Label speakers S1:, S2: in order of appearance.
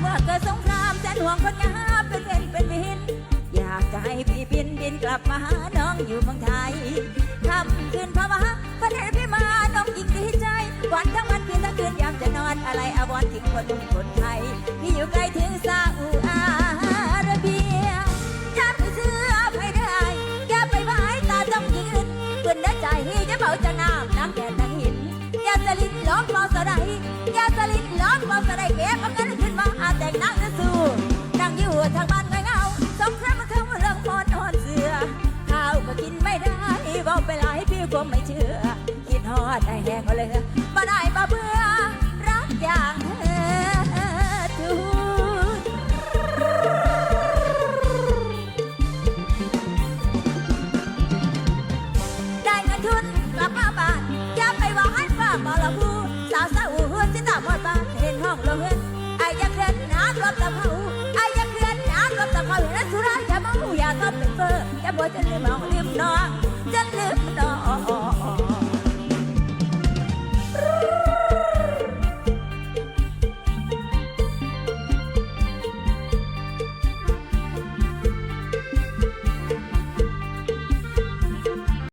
S1: เมื่อเกิดสงครามแสนห่วงคนงามเป็นเวนเป็นวิน อยากจะให้พี่บินบินกลับมาหาน้องอยู่เมืองไทยทำคืนภาวะวันไหนพี่มาน้องยิ่งดีใจ วันทั้งวันคืนทั้งคืนยามจะนอนอะไรอาวรณ์ถึงคนคนไทยพี่อยู่ไกลถึงซาอุอาระเบียถ้าไปเสื้อไปได้อย่าไปไว้ตาต้องยืนปืนเนื้อใจจะเบาจะน้ ดฮอดได้แห้งก็เลยมาได้มาเบื่อรักอย่างเธอทุกได้เงินทุนกลับมาบ้านอย่าไปหวานฟ้าบอละพูสาวสาวหัวจินตาหมดบ้านเห็นห้องเราเห็นไอ้ยังเรียนน้ำรบตะเขาไอ้ยังเรียนน้ำรบตะเขาเห็นสุราอย่ามาอย่าทำเป็นเฟออย่าบ่จะลืมมองลืมน้อง